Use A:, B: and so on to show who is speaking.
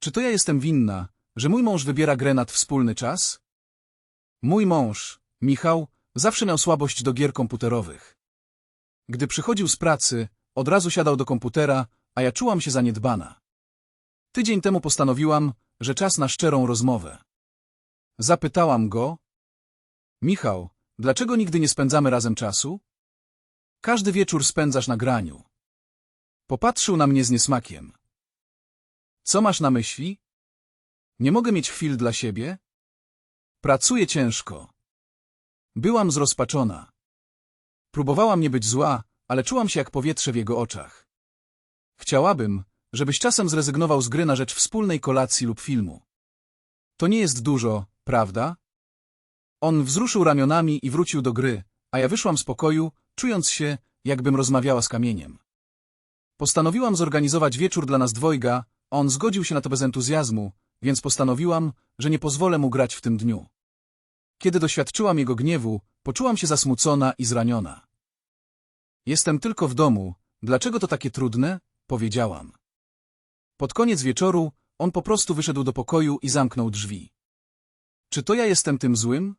A: Czy to ja jestem winna, że mój mąż wybiera grę wspólny czas? Mój mąż, Michał, zawsze miał słabość do gier komputerowych. Gdy przychodził z pracy, od razu siadał do komputera, a ja czułam się zaniedbana. Tydzień temu postanowiłam, że czas na szczerą rozmowę. Zapytałam go, Michał, dlaczego nigdy nie spędzamy razem czasu? Każdy wieczór spędzasz na graniu. Popatrzył na mnie z niesmakiem. Co masz na myśli? Nie mogę mieć chwil dla siebie? Pracuję ciężko. Byłam zrozpaczona. Próbowałam nie być zła, ale czułam się jak powietrze w jego oczach. Chciałabym, żebyś czasem zrezygnował z gry na rzecz wspólnej kolacji lub filmu. To nie jest dużo, prawda? On wzruszył ramionami i wrócił do gry, a ja wyszłam z pokoju, czując się, jakbym rozmawiała z kamieniem. Postanowiłam zorganizować wieczór dla nas dwojga, on zgodził się na to bez entuzjazmu, więc postanowiłam, że nie pozwolę mu grać w tym dniu. Kiedy doświadczyłam jego gniewu, poczułam się zasmucona i zraniona. Jestem tylko w domu, dlaczego to takie trudne? Powiedziałam. Pod koniec wieczoru on po prostu wyszedł do pokoju i zamknął drzwi. Czy to ja jestem tym złym?